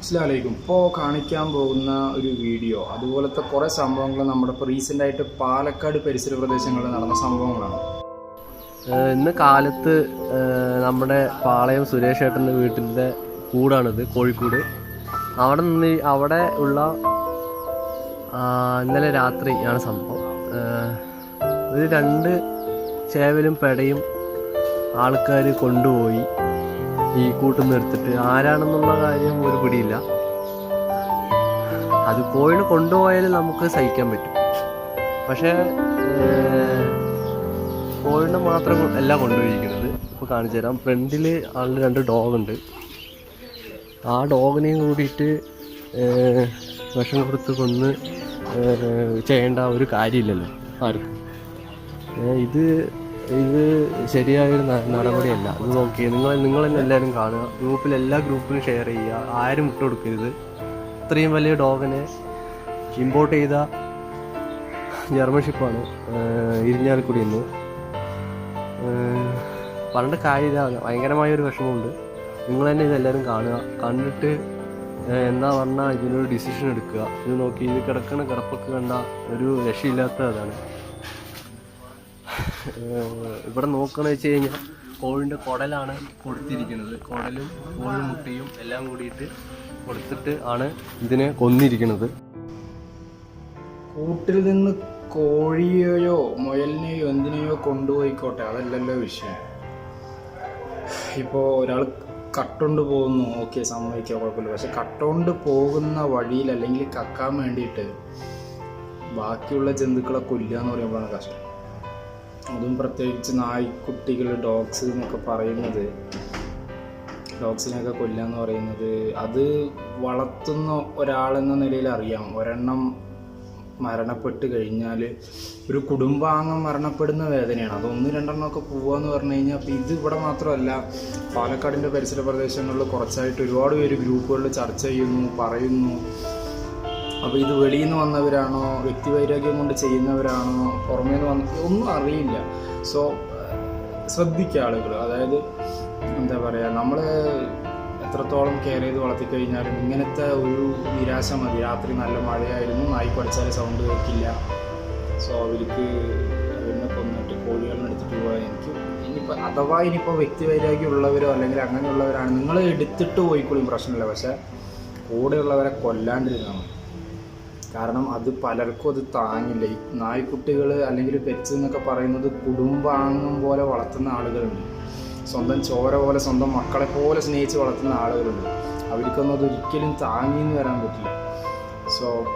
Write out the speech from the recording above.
അസ്ലാമലൈക്കും ഇപ്പോൾ കാണിക്കാൻ പോകുന്ന ഒരു വീഡിയോ അതുപോലത്തെ കുറേ സംഭവങ്ങൾ നമ്മുടെ ഇപ്പോൾ റീസെന്റ് ആയിട്ട് പാലക്കാട് പരിസര പ്രദേശങ്ങളിൽ നടന്ന സംഭവങ്ങളാണ്. ഇന്ന് കാലത്ത് നമ്മുടെ പാളയം സുരേഷ് ഏട്ടന്റെ വീട്ടിന്റെ കൂടാണിത് കോഴിക്കോട്. അവിടെ നിന്ന് അവിടെ ഉള്ള ഇന്നലെ രാത്രിയാണ് സംഭവം. ഇത് രണ്ട് ചേവലും പെടയും ആൾക്കാർ കൊണ്ടുപോയി. ഈ കൂട്ടുന്ന എടുത്തിട്ട് ആരാണെന്നുള്ള കാര്യം ഒരു പിടിയില്ല. അത് പോയിന് കൊണ്ടുപോയാലും നമുക്ക് സഹിക്കാൻ പറ്റും. പക്ഷേ പോയിന് മാത്രം അല്ല കൊണ്ടുപോയിരിക്കുന്നത്. ഇപ്പോൾ കാണിച്ചു തരാം. ഫ്രണ്ടിൽ ആളുടെ രണ്ട് ഡോഗ് ഉണ്ട്. ആ ഡോഗിനെയും കൂടിയിട്ട് വിഷം കൊടുത്ത് കൊന്ന് ചെയ്യേണ്ട ഒരു കാര്യമില്ലല്ലോ ആർക്കും. ഇത് ഇത് ശരിയായൊരു നടപടിയല്ല. ഇത് നോക്കി നിങ്ങൾ നിങ്ങൾ തന്നെ എല്ലാവരും കാണുക. ഗ്രൂപ്പിൽ എല്ലാ ഗ്രൂപ്പിലും ഷെയർ ചെയ്യുക. ആരും ഇട്ട് കൊടുക്കരുത്. ഇത്രയും വലിയ ഡോഗിനെ ഇമ്പോർട്ട് ചെയ്ത ജർമ്മൻ ഷിപ്പാണ് ഇരിഞ്ഞാലക്കുടി നിന്ന് പറഞ്ഞിട്ട് കാര്യമില്ല ഭയങ്കരമായ ഒരു വിഷമമുണ്ട്. നിങ്ങൾ തന്നെ ഇതെല്ലാവരും കാണുക. കണ്ടിട്ട് എന്താ പറഞ്ഞാൽ ഇതിനൊരു ഡിസിഷൻ എടുക്കുക. ഇത് നോക്കി ഇത് കിടക്കണ കിടപ്പൊക്കെ കണ്ട ഒരു രക്ഷയില്ലാത്ത അതാണ്. ഇവിടെ നോക്കണമെന്ന് വെച്ച് കഴിഞ്ഞാൽ കോഴിന്റെ കുടലാണ് കൊടുത്തിരിക്കുന്നത്. കുടലും കോഴി മുട്ടയും എല്ലാം കൂടിയിട്ട് കൊടുത്തിട്ട് ആണ് ഇതിനെ കൊന്നിരിക്കുന്നത്. കൂട്ടിൽ നിന്ന് കോഴിയെയോ മുയലിനെയോ എന്തിനെയോ കൊണ്ടുപോയിക്കോട്ടെ. അതല്ലല്ലോ വിഷയം. ഇപ്പോൾ ഒരാൾ കട്ടുകൊണ്ട് പോകുന്നു. ഓക്കെ സമ്മതിക്കുക കുഴപ്പമില്ല. പക്ഷെ കട്ടുകൊണ്ട് പോകുന്ന വഴിയിൽ അല്ലെങ്കിൽ കക്കാൻ വേണ്ടിയിട്ട് ബാക്കിയുള്ള ജന്തുക്കളെ കൊല്ലുക എന്ന് പറയുമ്പോഴാണ് കഷ്ടം. അതും പ്രത്യേകിച്ച് നായ്ക്കുട്ടികൾ ഡോഗ്സ് എന്നൊക്കെ പറയുന്നത്. ഡോഗ്സിനെയൊക്കെ കൊല്ലുക എന്ന് പറയുന്നത് അത് വളർത്തുന്ന ഒരാളെന്ന നിലയിൽ അറിയാം ഒരെണ്ണം മരണപ്പെട്ട് കഴിഞ്ഞാൽ ഒരു കുടുംബാംഗം മരണപ്പെടുന്ന വേദനയാണ്. അത് ഒന്ന് രണ്ടെണ്ണമൊക്കെ പോവാന്ന് പറഞ്ഞു കഴിഞ്ഞാൽ അപ്പോൾ ഇത് ഇവിടെ മാത്രമല്ല പാലക്കാടിന്റെ പരിസര പ്രദേശങ്ങളിൽ കുറച്ചായിട്ട് ഒരുപാട് പേര് ഗ്രൂപ്പുകളിൽ ചർച്ച ചെയ്യുന്നു പറയുന്നു. അപ്പോൾ ഇത് വെളിയിൽ നിന്ന് വന്നവരാണോ വ്യക്തിവൈരാഗ്യം കൊണ്ട് ചെയ്യുന്നവരാണോ? പുറമേ നിന്ന് വന്ന ഒന്നും അറിയില്ല. സോ ശ്രദ്ധിക്കുക ആളുകൾ അതായത് എന്താ പറയുക നമ്മൾ എത്രത്തോളം കെയർ ചെയ്ത് വളർത്തിക്കഴിഞ്ഞാലും ഇങ്ങനത്തെ ഒരു നിരാശ മതി. രാത്രി നല്ല മഴയായിരുന്നു നായി പഠിച്ചാൽ സൗണ്ട് കേൾക്കില്ല. സോ അവർക്ക് അവരിനെ കൊന്നിട്ട് കോഴികളെ എടുത്തിട്ട് പോകാൻ എനിക്ക് ഇനിയിപ്പോൾ അഥവാ ഇനിയിപ്പോൾ വ്യക്തിവൈരാഗ്യം ഉള്ളവരോ അല്ലെങ്കിൽ അങ്ങനെയുള്ളവരാണ് നിങ്ങൾ എടുത്തിട്ട് പോയിക്കോളും പ്രശ്നമില്ല. പക്ഷേ കൂടെയുള്ളവരെ കൊല്ലാണ്ടിരുന്നാൽ മതി. കാരണം അത് പലർക്കും അത് താങ്ങില്ല. ഈ നായ്ക്കുട്ടികൾ അല്ലെങ്കിൽ പെറ്റ്സ് എന്നൊക്കെ പറയുന്നത് കുടുംബാംഗം പോലെ വളർത്തുന്ന ആളുകളുണ്ട്. സ്വന്തം ചോര പോലെ സ്വന്തം മക്കളെ പോലെ സ്നേഹിച്ച് വളർത്തുന്ന ആളുകളുണ്ട്. അവർക്കൊന്നും അത് ഒരിക്കലും താങ്ങിന്ന് വരാൻ പറ്റില്ല. സോ